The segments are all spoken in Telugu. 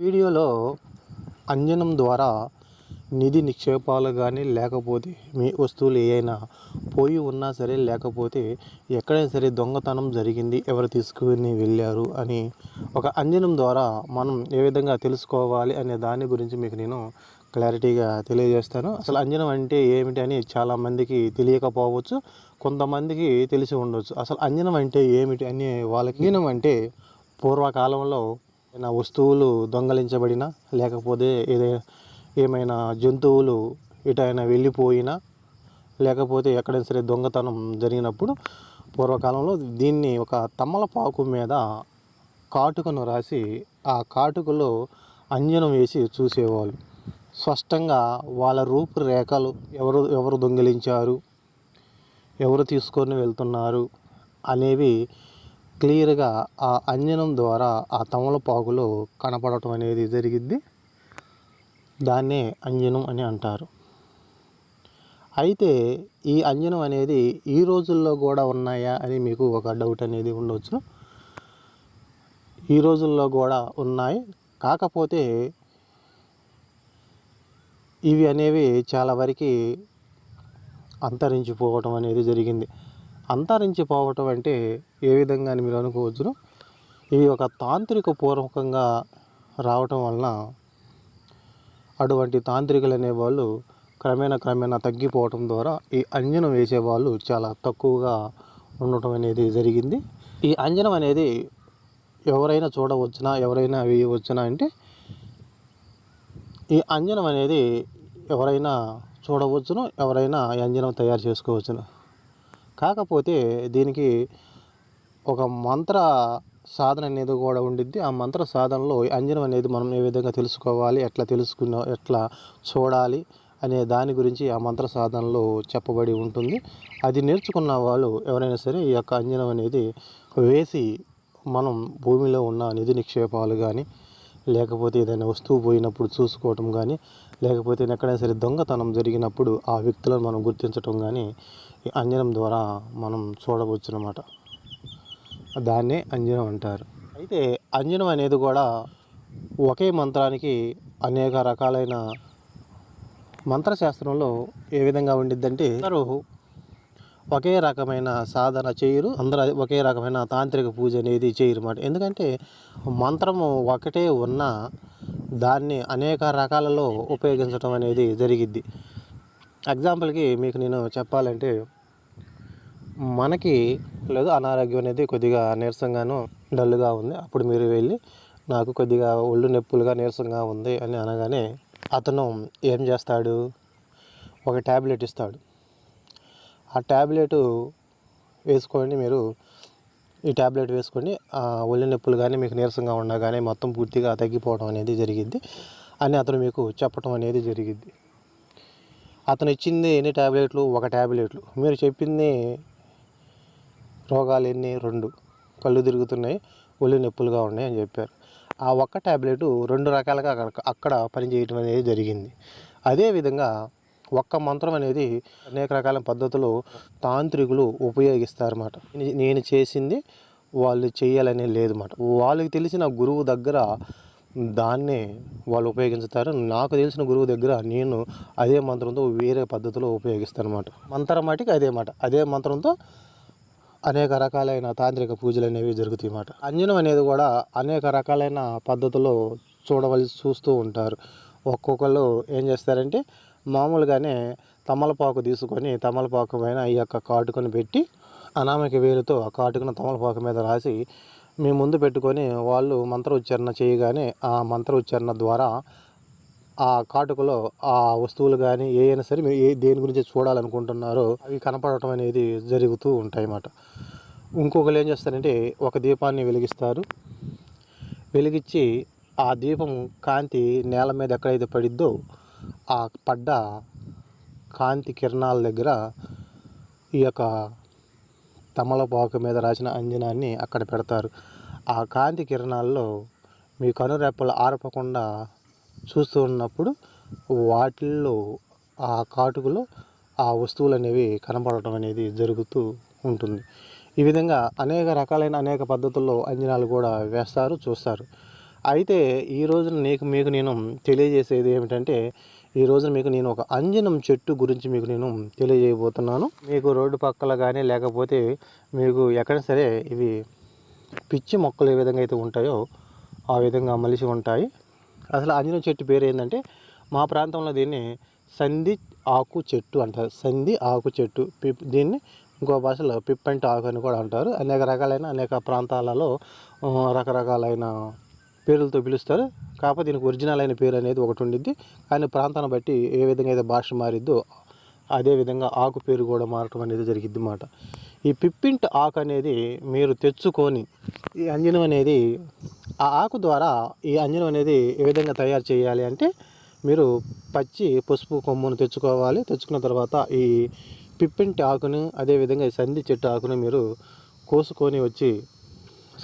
వీడియోలో అంజనం ద్వారా నిధి నిక్షేపాలు కానీ లేకపోతే మీ వస్తువులు ఏవైనా పోయి ఉన్నా సరే లేకపోతే ఎక్కడైనా సరే దొంగతనం జరిగింది ఎవరు తీసుకుని వెళ్ళారు అని ఒక అంజనం ద్వారా మనం ఏ విధంగా తెలుసుకోవాలి అనే దాని గురించి మీకు నేను క్లారిటీగా తెలియజేస్తాను. అసలు అంజనం అంటే ఏమిటి అని చాలామందికి తెలియకపోవచ్చు కొంతమందికి తెలిసి ఉండొచ్చు. అసలు అంజనం అంటే ఏమిటి అని వాళ్ళకి అంజనం అంటే పూర్వకాలంలో ఏదైనా వస్తువులు దొంగలించబడినా లేకపోతే ఏదైనా ఏమైనా జంతువులు ఎటైనా వెళ్ళిపోయినా లేకపోతే ఎక్కడైనా సరే దొంగతనం జరిగినప్పుడు పూర్వకాలంలో దీన్ని ఒక తమలపాకు మీద కాటుకను రాసి ఆ కాటుకలో అంజనం వేసి చూసేవాళ్ళు. స్పష్టంగా వాళ్ళ రూపురేఖలు ఎవరు ఎవరు దొంగిలించారు ఎవరు తీసుకొని వెళ్తున్నారు అనేవి క్లియర్గా ఆ అంజనం ద్వారా ఆ తమలపాకులో కనపడటం అనేది జరిగిద్ది. దాన్నే అంజనం అని అంటారు. అయితే ఈ అంజనం అనేది ఈ రోజుల్లో కూడా ఉన్నాయా అని మీకు ఒక డౌట్ అనేది ఉండవచ్చు ఈ రోజుల్లో కూడా ఉన్నాయి. కాకపోతే ఇవి అనేవి చాలా వరకు అంతరించిపోవటం అనేది జరిగింది. అంతరించిపోవటం అంటే ఏ విధంగా అని మీరు అనుకోవచ్చును. ఇవి ఒక తాంత్రిక పూర్వకంగా రావటం వలన అటువంటి తాంత్రికులు అనేవాళ్ళు క్రమేణా క్రమేణా తగ్గిపోవటం ద్వారా ఈ అంజనం వేసేవాళ్ళు చాలా తక్కువగా ఉండటం అనేది జరిగింది. ఈ అంజనం అనేది ఎవరైనా చూడవచ్చునా ఎవరైనా వేయవచ్చునా అంటే ఈ అంజనం అనేది ఎవరైనా చూడవచ్చును ఎవరైనా ఈ అంజనం తయారు చేసుకోవచ్చును. కాకపోతే దీనికి ఒక మంత్ర సాధన అనేది కూడా ఉండిద్ది. ఆ మంత్ర సాధనలో అంజనం అనేది మనం ఏ విధంగా తెలుసుకోవాలి ఎట్లా తెలుసుకున్న ఎట్లా చూడాలి అనే దాని గురించి ఆ మంత్ర సాధనలో చెప్పబడి ఉంటుంది. అది నేర్చుకున్న వాళ్ళు ఎవరైనా సరే ఈ యొక్క అంజనం అనేది వేసి మనం భూమిలో ఉన్న నిధి నిక్షేపాలు కానీ లేకపోతే ఏదైనా వస్తువు పోయినప్పుడు చూసుకోవటం కానీ లేకపోతే ఎక్కడైనా సరే దొంగతనం జరిగినప్పుడు ఆ వ్యక్తులను మనం గుర్తించటం కానీ ఈ అంజనం ద్వారా మనం చూడవచ్చు అన్నమాట దాన్నే అంజనం అంటారు. అయితే అంజనం అనేది కూడా ఒకే మంత్రానికి అనేక రకాలైన మంత్రశాస్త్రంలో ఏ విధంగా ఉండిద్దంటే అందరూ ఒకే రకమైన సాధన చేయరు. అందరూ ఒకే రకమైన తాంత్రిక పూజ అనేది చేయరు అన్నమాట ఎందుకంటే మంత్రము ఒకటే ఉన్నా దాన్ని అనేక రకాలలో ఉపయోగించడం అనేది జరిగిద్ది. ఎగ్జాంపుల్కి మీకు నేను చెప్పాలంటే మనకి లేదు అనారోగ్యం అనేది కొద్దిగా నీరసంగాను డల్గా ఉంది. అప్పుడు మీరు వెళ్ళి నాకు కొద్దిగా ఒళ్ళు నొప్పులుగా నీరసంగా ఉంది అని అనగానే అతను ఏం చేస్తాడు? ఒక ట్యాబ్లెట్ ఇస్తాడు. ఆ ట్యాబ్లెట్ వేసుకోండి మీరు. ఈ ట్యాబ్లెట్ వేసుకొని ఆ ఒళ్ళు నొప్పులు కానీ మీకు నీరసంగా ఉన్నా కానీ మొత్తం పూర్తిగా తగ్గిపోవడం అనేది జరిగింది అని అతను మీకు చెప్పడం అనేది జరిగింది. అతను ఇచ్చింది ఎన్ని ట్యాబ్లెట్లు ఒక ట్యాబ్లెట్లు మీరు చెప్పింది రోగాలు ఎన్ని? రెండు. కళ్ళు తిరుగుతున్నాయి ఒళ్ళు నొప్పులుగా ఉన్నాయి అని చెప్పారు. ఆ ఒక్క ట్యాబ్లెట్ రెండు రకాలుగా అక్కడ అక్కడ పనిచేయటం అనేది జరిగింది. అదేవిధంగా ఒక్క మంత్రం అనేది అనేక రకాల పద్ధతులు తాంత్రికులు ఉపయోగిస్తారన్నమాట. నేను చేసింది వాళ్ళు చేయాలనే లేదన్నమాట. వాళ్ళకి తెలిసిన గురువు దగ్గర దాన్నే వాళ్ళు ఉపయోగించుతారు. నాకు తెలిసిన గురువు దగ్గర నేను అదే మంత్రంతో వేరే పద్ధతిలో ఉపయోగిస్తాను అనమాట మంత్రం మటుకు అదే మాట. అదే మంత్రంతో అనేక రకాలైన తాంత్రిక పూజలు అనేవి జరుగుతాయి అన్నమాట. అంజనం అనేది కూడా అనేక రకాలైన పద్ధతుల్లో చూడవలసి చూస్తూ ఉంటారు. ఒక్కొక్కళ్ళు ఏం చేస్తారంటే మామూలుగానే తమలపాకు తీసుకొని తమలపాకు పైన ఈ యొక్క కాటుకను పెట్టి అనామక వేలుతో ఆ కాటుకను తమలపాకు మీద రాసి మీ ముందు పెట్టుకొని వాళ్ళు మంత్ర ఉచ్చారణ చేయగానే ఆ మంత్ర ఉచ్చారణ ద్వారా ఆ కాటుకలో ఆ వస్తువులు కానీ ఏ అయినా సరే మీరు ఏ దేని గురించి చూడాలనుకుంటున్నారో అవి కనపడటం అనేది జరుగుతూ ఉంటాయి అన్నమాట ఇంకొకరు ఏం చేస్తారంటే ఒక దీపాన్ని వెలిగిస్తారు. వెలిగించి ఆ దీపం కాంతి నేల మీద ఎక్కడైతే పడిద్దో ఆ పడ్డ కాంతి కిరణాల దగ్గర ఈ యొక్క తమలపాకు మీద రాసిన అంజనాన్ని అక్కడ పెడతారు. ఆ కాంతి కిరణాల్లో మీ కనురెప్పలు ఆరపకుండా చూస్తూ ఉన్నప్పుడు వాటిల్లో ఆ కాటుకులో ఆ వస్తువులు అనేవి కనపడటం అనేది జరుగుతూ ఉంటుంది. ఈ విధంగా అనేక రకాలైన అనేక పద్ధతుల్లో అంజనాలు కూడా వేస్తారు చూస్తారు. అయితే ఈ రోజున నీకు మీకు నేను తెలియజేసేది ఏమిటంటే ఈ రోజున మీకు నేను ఒక అంజనం చెట్టు గురించి మీకు నేను తెలియజేయబోతున్నాను. మీకు రోడ్డు పక్కల కానీ లేకపోతే మీకు ఎక్కడ సరే ఇవి పిచ్చి మొక్కలు ఏ విధంగా అయితే ఉంటాయో ఆ విధంగా మలిసి ఉంటాయి. అసలు అంజనం చెట్టు పేరు ఏంటంటే మా ప్రాంతంలో దీన్ని సంధి ఆకు చెట్టు అంటారు. సంధి ఆకు చెట్టు. పిప్ దీన్ని ఇంకో భాషలో పిప్పంటి ఆకు అని కూడా అంటారు. అనేక రకాలైన అనేక ప్రాంతాలలో రకరకాలైన పేర్లతో పిలుస్తారు. కాకపోతే దీనికి ఒరిజినల్ అయిన పేరు అనేది ఒకటి ఉండిద్ది. కానీ ప్రాంతాన్ని బట్టి ఏ విధంగా అయితే భాష మారిద్దో అదే విధంగా ఆకు పేరు కూడా మారటం అనేది జరిగిద్ది అన్నమాట ఈ పిప్పింట్ ఆకు అనేది మీరు తెచ్చుకొని ఈ అంజనం అనేది ఆ ఆకు ద్వారా ఈ అంజనం అనేది ఏ విధంగా తయారు చేయాలి అంటే మీరు పచ్చి పసుపు కొమ్మును తెచ్చుకోవాలి. తెచ్చుకున్న తర్వాత ఈ పిప్పింటి ఆకును అదేవిధంగా ఈ సంధి చెట్టు ఆకును మీరు కోసుకొని వచ్చి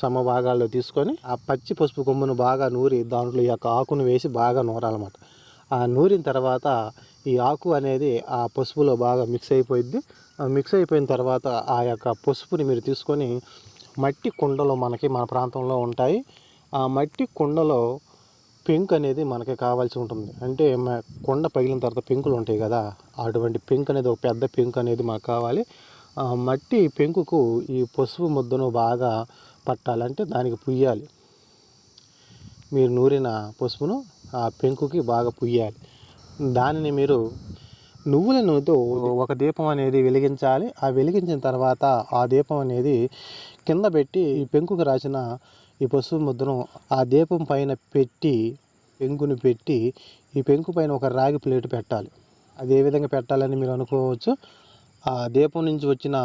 సమ భాగాల్లో తీసుకొని ఆ పచ్చి పసుపు కొమ్మును బాగా నూరి దాంట్లో ఈ యొక్క ఆకును వేసి బాగా నూరాలన్నమాట. ఆ నూరిన తర్వాత ఈ ఆకు అనేది ఆ పసుపులో బాగా మిక్స్ అయిపోయింది మిక్స్ అయిపోయిన తర్వాత ఆ యొక్క పసుపుని మీరు తీసుకొని మట్టి కుండలో మనకి మన ప్రాంతంలో ఉంటాయి. ఆ మట్టి కుండలో పెంక్ అనేది మనకి కావాల్సి ఉంటుంది. అంటే కొండ పగిలిన తర్వాత పెంకులు ఉంటాయి కదా అటువంటి పెంక్ అనేది ఒక పెద్ద పెంక్ అనేది మాకు కావాలి. ఆ మట్టి పెంకుకు ఈ పసుపు ముద్దను బాగా పట్టాలంటే దానికి పుయ్యాలి. మీరు నూరిన పసుపును ఆ పెంకుకి బాగా పుయ్యాలి. దానిని మీరు నువ్వుల నూనెతో ఒక దీపం అనేది వెలిగించాలి. ఆ వెలిగించిన తర్వాత ఆ దీపం అనేది కింద పెట్టి ఈ పెంకుకు రాసిన ఈ పసుపు ముద్రను ఆ దీపం పైన పెట్టి పెంకుని పెట్టి ఈ పెంకు పైన ఒక రాగి ప్లేట్ పెట్టాలి. అది ఏ విధంగా పెట్టాలని మీరు అనుకోవచ్చు. ఆ దీపం నుంచి వచ్చిన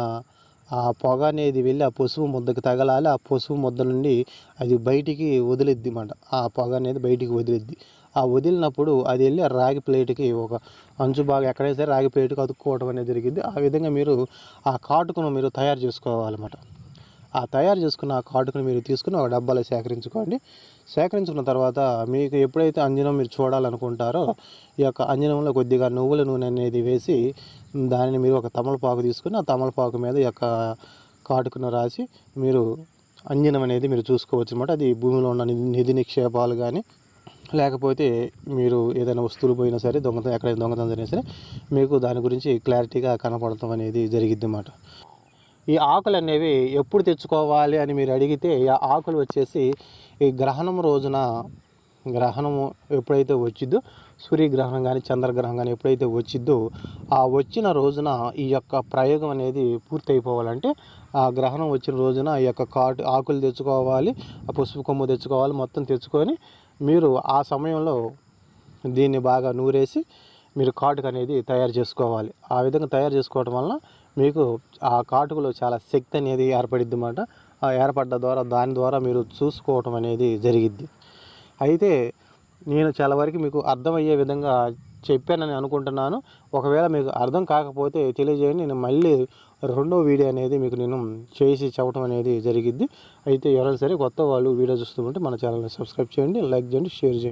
ఆ పొగ అనేది వెళ్ళి ఆ పసుపు ముద్దకి తగలాలి ఆ పసుపు ముద్ద నుండి అది బయటికి వదిలిద్ది అన్నమాట ఆ పొగ అనేది బయటికి వదిలిద్ది. ఆ వదిలినప్పుడు అది వెళ్ళి ఆ రాగి ప్లేట్కి ఒక అంచు బాగా ఎక్కడైతే రాగి ప్లేట్కి అతుక్కోవడం అనేది జరిగింది ఆ విధంగా మీరు ఆ కాటుకును మీరు తయారు చేసుకోవాలన్నమాట ఆ తయారు చేసుకున్న ఆ కాటుకుని మీరు తీసుకుని ఒక డబ్బాలో సేకరించుకోండి. సేకరించుకున్న తర్వాత మీకు ఎప్పుడైతే అంజనం మీరు చూడాలనుకుంటారో ఈ యొక్క అంజనంలో కొద్దిగా నువ్వుల నూనె అనేది వేసి దానిని మీరు ఒక తమలపాకు తీసుకుని ఆ తమలపాకు మీద ఈ యొక్క కాటుకును రాసి మీరు అంజనం అనేది మీరు చూసుకోవచ్చు అనమాట అది భూమిలో ఉన్న నిధి నిక్షేపాలు కానీ లేకపోతే మీరు ఏదైనా వస్తువులు పోయినా సరే దొంగతనం ఎక్కడైనా దొంగతనం జరిగినా సరే మీకు దాని గురించి క్లారిటీగా కనపడటం అనేది జరిగిద్ది అన్నమాట. ఈ ఆకులు అనేవి ఎప్పుడు తెచ్చుకోవాలి అని మీరు అడిగితే ఈ ఆకులు వచ్చేసి ఈ గ్రహణం రోజున గ్రహణము ఎప్పుడైతే వచ్చిద్దో సూర్యగ్రహణం కానీ చంద్రగ్రహణం కానీ ఎప్పుడైతే వచ్చిద్దో ఆ వచ్చిన రోజున ఈ యొక్క ప్రయోగం అనేది పూర్తయిపోవాలంటే ఆ గ్రహణం వచ్చిన రోజున ఈ యొక్క కాటు ఆకులు తెచ్చుకోవాలి ఆ పసుపు కొమ్ము తెచ్చుకోవాలి మొత్తం తెచ్చుకొని మీరు ఆ సమయంలో దీన్ని బాగా నూరేసి మీరు కాటుక అనేది తయారు చేసుకోవాలి. ఆ విధంగా తయారు చేసుకోవడం వలన మీకు ఆ కాటుకలో చాలా శక్తి అనేది ఏర్పడిద్ది అన్నమాట ఆ ఏర్పడ్డ ద్వారా దాని ద్వారా మీరు చూసుకోవటం అనేది జరిగిద్ది. అయితే నేను చాలా వరకు మీకు అర్థమయ్యే విధంగా చెప్పానని అనుకుంటున్నాను. ఒకవేళ మీకు అర్థం కాకపోతే తెలియజేయండి. నేను మళ్ళీ రెండో వీడియో అనేది మీకు నేను చేసి చెప్పడం అనేది జరిగిద్ది. అయితే ఎవరైనా సరే కొత్త వాళ్ళు వీడియో చూస్తూ ఉంటే మన ఛానల్ని సబ్స్క్రైబ్ చేయండి లైక్ చేయండి షేర్ చేయండి.